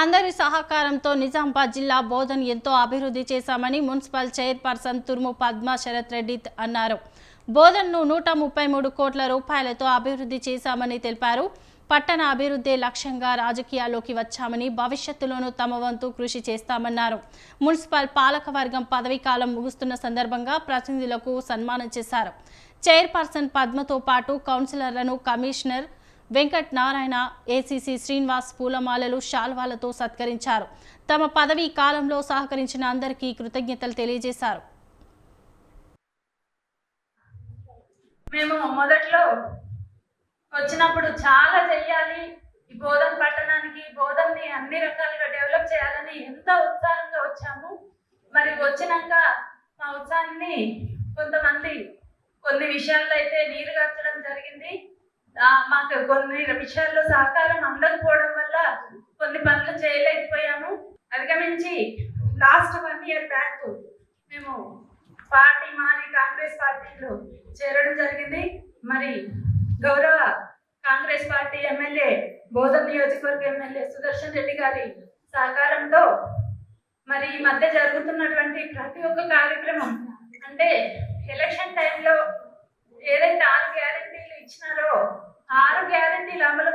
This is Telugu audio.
అందరి సహకారంతో నిజామాబాద్ జిల్లా బోధన్ ఎంతో అభివృద్ధి చేశామని మున్సిపల్ చైర్పర్సన్ తుర్ము పద్మ శరత్ రెడ్డి అన్నారు. బోధన్ను నూట ముప్పై మూడు కోట్ల రూపాయలతో అభివృద్ధి చేశామని తెలిపారు. పట్టణ అభివృద్ధి లక్ష్యంగా రాజకీయాల్లోకి వచ్చామని భవిష్యత్తులోనూ తమ వంతు కృషి చేస్తామన్నారు. మున్సిపల్ పాలకవర్గం పదవీ కాలం ముగుస్తున్న సందర్భంగా ప్రతినిధులకు సన్మానం చేశారు. చైర్పర్సన్ పద్మతో పాటు కౌన్సిలర్లను కమిషనర్ వెంకట్ నారాయణ ఏసీసీ శ్రీనివాస్ పూలమాలలు శాల్వాలతో సత్కరించారు. తమ పదవీ కాలంలో సహకరించిన అందరికీ కృతజ్ఞతలు తెలియజేశారు. మేము మొదట్లో వచ్చినప్పుడు చాలా చెయ్యాలి. ఈ బోధన్ పట్టణానికి బోధన్ని అన్ని రకాలుగా డెవలప్ చేయాలని ఎంతో ఉత్సాహంగా వచ్చాము. మరి వచ్చినాక మా ఉత్సాహాన్ని కొంతమంది కొన్ని విషయాల్లో అయితే నీరుగార్చడం జరిగింది. మాకు కొన్ని విషయాల్లో సహకారం అందకపోవడం వల్ల కొన్ని పనులు చేయలేకపోయాము. అధిగమించి లాస్ట్ వన్ ఇయర్ బ్యాక్ మేము పార్టీ మారి కాంగ్రెస్ పార్టీలో చేరడం జరిగింది. మరి గౌరవ కాంగ్రెస్ పార్టీ ఎమ్మెల్యే బోధన్ నియోజకవర్గ ఎమ్మెల్యే సుదర్శన్ రెడ్డి గారి సహకారంతో మరి ఈ మధ్య జరుగుతున్నటువంటి ప్రతి ఒక్క కార్యక్రమం అంటే lamella